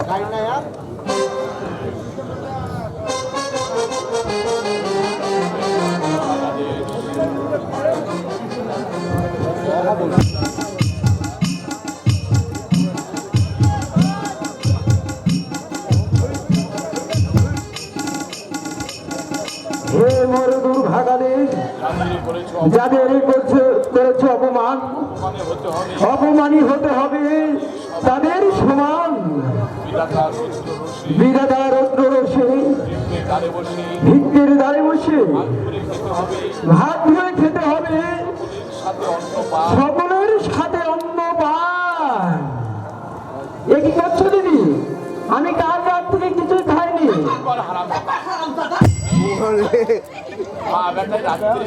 গাড়ি নাই আর যাদের করছে করেছে অপমান অপমানী হতে হবে। তাদের সমান। বিধাতা রত্ন রসে ভিক্ষের দ্বারে বসে। ভাত ধরে খেতে হবে। সকলের সাথে অন্ন পান। এ কি দিদি আমি কাল রাত থেকে কিছুই খাইনি। মা বেটা রাত্রি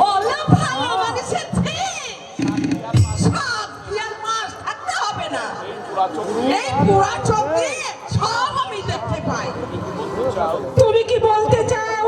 সব আমি দেখতে পাই। তুমি কি বলতে চাও?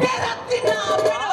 Espérate, no, pero...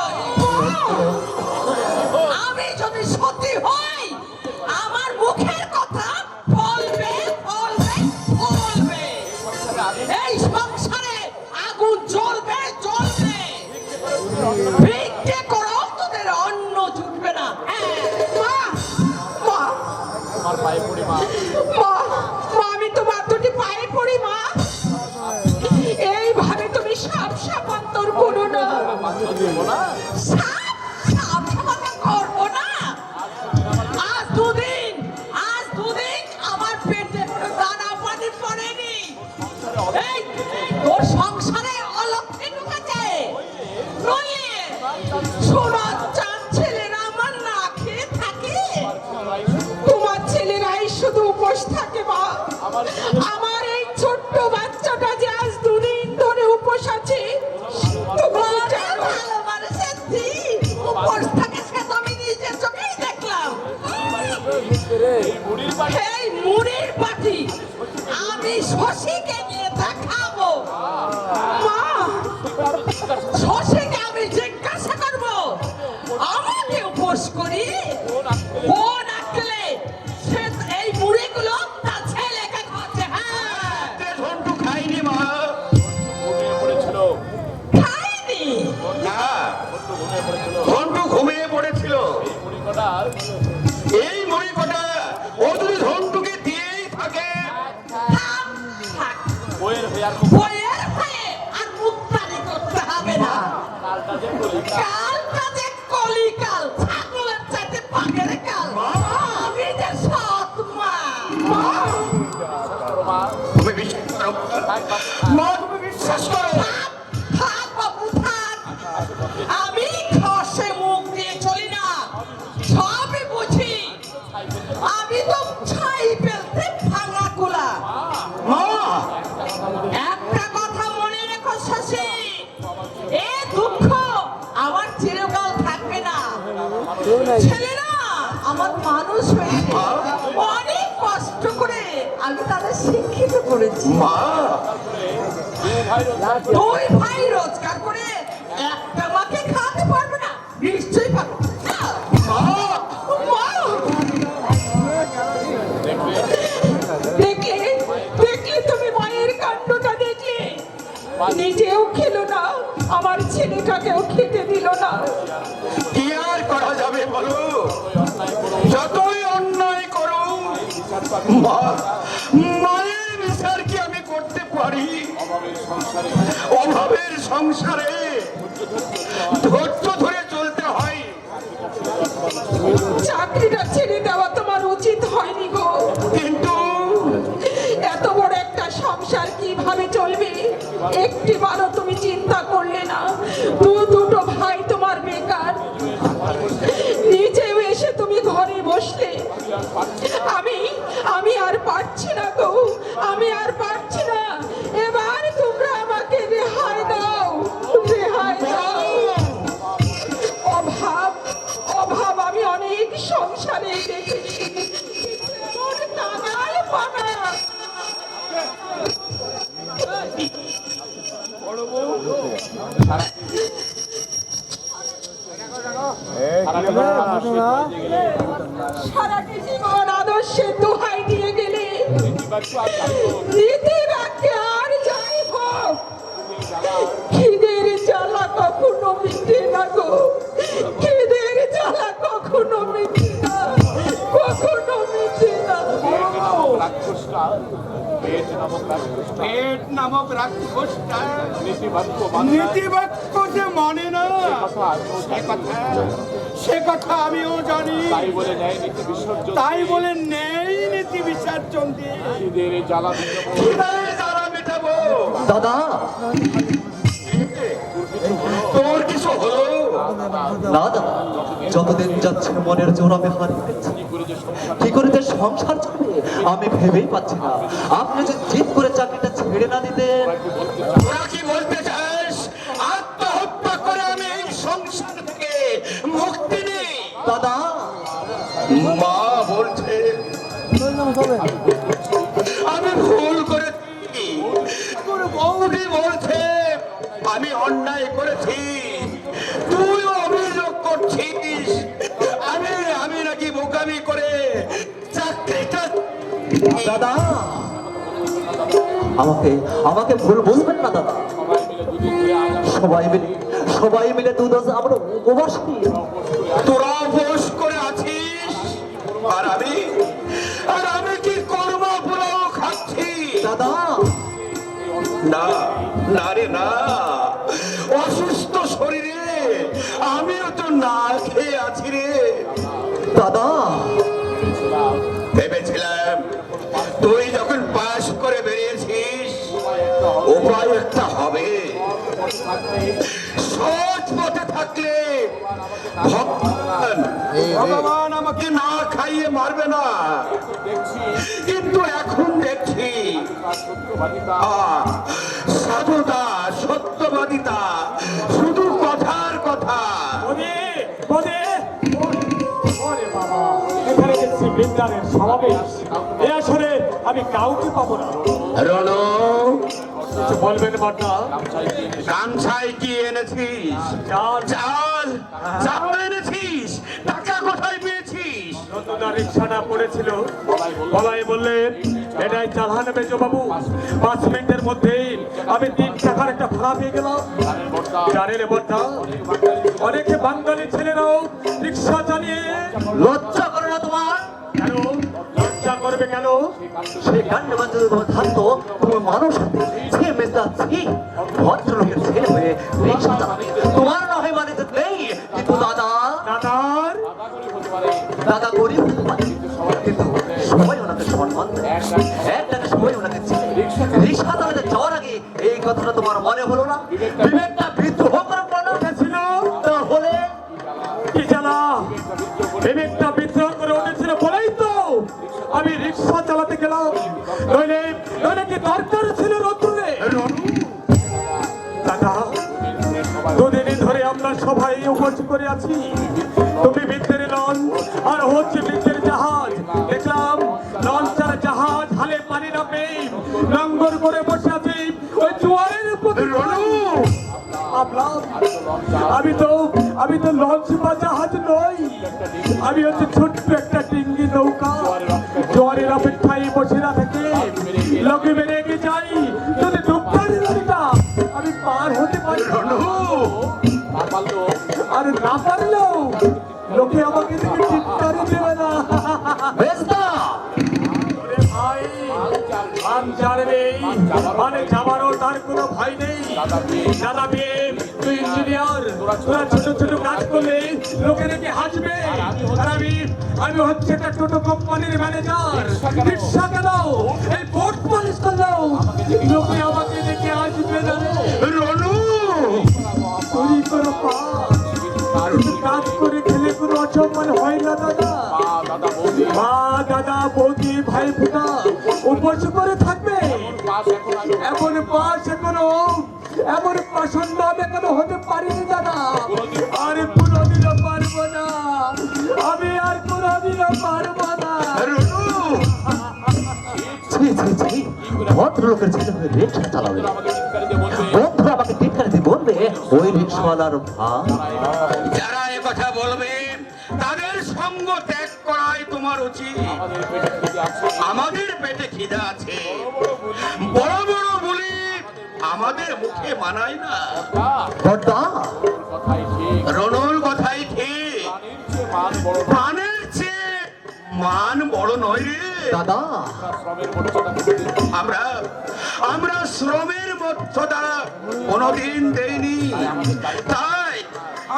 দুঃখ আমার চিরকাল থাকবে না। ছেলেরা আমার মানুষ হয়েছে। অনেক কষ্ট করে আমি তাদের শিক্ষিত করেছি। দুই ভাই রোজগার করে একটা মাকে খাওয়াতে পারবে না নিশ্চয়ই দেখলে দেখলে তুমি মায়ের কাণ্ডটা দেখলে নিজেও খেয়ে আমার খেতে দিল না। কি আর করা যাবে বলো? যতই অন্যায় করো মায়ের বিচার কি আমি করতে পারি? অভাবের সংসারে ধৈর্য ধরে চলতে হয়। চাকরিটা ছেড়ে দেওয়া তোমার উচিত হয়নি গো। কিন্তু এত বড় একটা সংসার কীভাবে চলবে? একটি বারও সারাটি জীবন আদর্শে দোহাই দিয়ে গেলে নীতি বাক্যে আর যাই হোক, খিদের জ্বালা কখনো মিটে না গো। পেট নামক রাক্ষসটা নীতিবাক্য মানে যে মানে না কথা সে কথা সে কথা আমিও জানি। তাই বলে নেই নীতি বিসর্জন। দিয়ে। দাদা না দাদা যতদিন যাচ্ছে মনের জোর আমি হারিয়ে কি করে যে সংসার চলবে আমি ভেবেই পাচ্ছি না। আপনি যে জিদ করে চাকরিটা ছেড়ে না তোরা কি বলতে চাস? আত্মহত্যা করে আমি এই সংসার থেকে মুক্তি নেই। দাদা। মা বলছে আমি ভুল করেছি। তোর বৌদি বলছে আমি অন্যায় করেছি। দাদা। আমাকে আমাকে ভুল বুঝবেন না দাদা। সবাই মিলে সবাই মিলে দুধ আমরা উপবাস তোরা বস করে আছিস? আর আমি? আর আমি কি কর্ম পোলাও খাচ্ছি? দাদা। না না রে না। অসুস্থ শরীরে আমিও তো না খেয়ে আছি রে। দাদা। ভেবেছিলাম উপায় একটা হবে। সৎ পথে থাকলে ভগবান আমাকে না খাইয়ে মারবে না। কিন্তু এখন দেখছি সাধুতা সত্যবাদিতা শুধু কথার কথা। বনে বনে ওরে বাবা এখানে দেখছি বৃন্দারের সমাবেশ এ আসলে আমি কাউকে পাবো না। রনো কিছু বলবেন বর্ণা কামছাই কি এনেছিস? চাল। চাল? চাল এনেছিস? টাকা কোথায় পেয়েছিস? নতুন রিক্সাটা পড়েছিল। বলাই বললেন এটাই চালান মেজো বাবু। পাঁচ মিনিটের মধ্যেই আমি তিন টাকার একটা ভাড়া পেয়ে গেলাম। জানেন বর্ণা অনেকে বাঙালি ছেলেরাও রিক্সা চালিয়ে লজ্জা করে করবে কেন সেই কাণ্ড যদি তোমার থাকতো তুমি মানুষ হাতে ছে মেজদা ছি ভদ্রলোকের ছেলে হয়ে রিক্সা চালাবে। তোমার না হয় মানে নেই কিন্তু দাদা। দাদার? দাদা গরিব হতে পারে, কিন্তু সবাই ওনাকে সম্মান দেয় একটাকে সবাই ওনাকে চিনে রিক্সা চালাতে যাওয়ার আগে এই কথাটা তোমার মনে হলো না? বিবেকটা বিদ্রোহ করে পড়ল ছিল? তাহলে কি জানা বিবেকটা দরকার ছিল রতুরে দাদা ধরে আমরা সবাই উপোস করে আছি। তুমি বিদ্যের নল আর হচ্ছে বৃদ্ধের জাহাজ। দেখলাম লঞ্চার জাহাজ হালে পানি নামে। লঙ্গর করে বসে আছে ওই জোয়ারের আমি তো আমি তো লঞ্চ বা জাহাজ নই। আমি হচ্ছে ছোট্ট একটা ডিঙ্গি নৌকা। জোয়ারের অপেক্ষায় বসে আমাকে দেখে চিৎকারে দেবে না। মান জানবে। যাবারও তার কোনো ভয় নেই। দাদা ভীম তুই ইঞ্জিনিয়ার তোরা ছোট ছোট কাজ করলে লোকে দেখে হাসবে। আর আমি আমি হচ্ছে একটা টোটো কোম্পানির ম্যানেজার রিক্সা কেন? এই বোট পালিশ করলেও লোকে আমাকে ভদ্রলোকের ছেলে হয়ে রিক্সা চালাবে। বন্ধু আমাকে টিটকারি দিয়ে বলবে ওই রিক্সাওয়ালার ভাই। যারা কথা বলবে তাদের সঙ্গ ত্যাগ করাই তোমার উচিত। আমাদের পেটে খিদে আছে। বড় বড় বলি আমাদের মুখে মানায় না। রনুর কথাই ঠিক। মান প্রাণের চেয়ে মান বড় বড় নয় রে। দাদা। আমরা আমরা শ্রমের মর্যাদা কোনোদিন দেইনি। তাই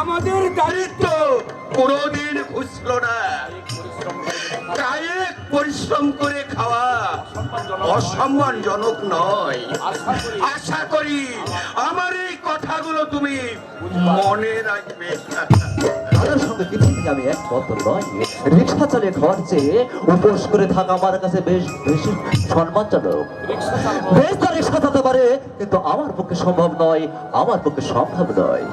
আমাদের দারিদ্র কোনোদিন ঘুষল না। কায়িক পরিশ্রম করে খাওয়া অসম্মানজনক নয়। আশা করি আমার এই কথাগুলো তুমি মনে রাখবে। আমি নয়? রিক্সা চালিয়ে করে থাকা আমার কাছে বেশ বেশি পারে, কিন্তু আমার পক্ষে সম্ভব নয়, আমার পক্ষে সম্ভব নয়।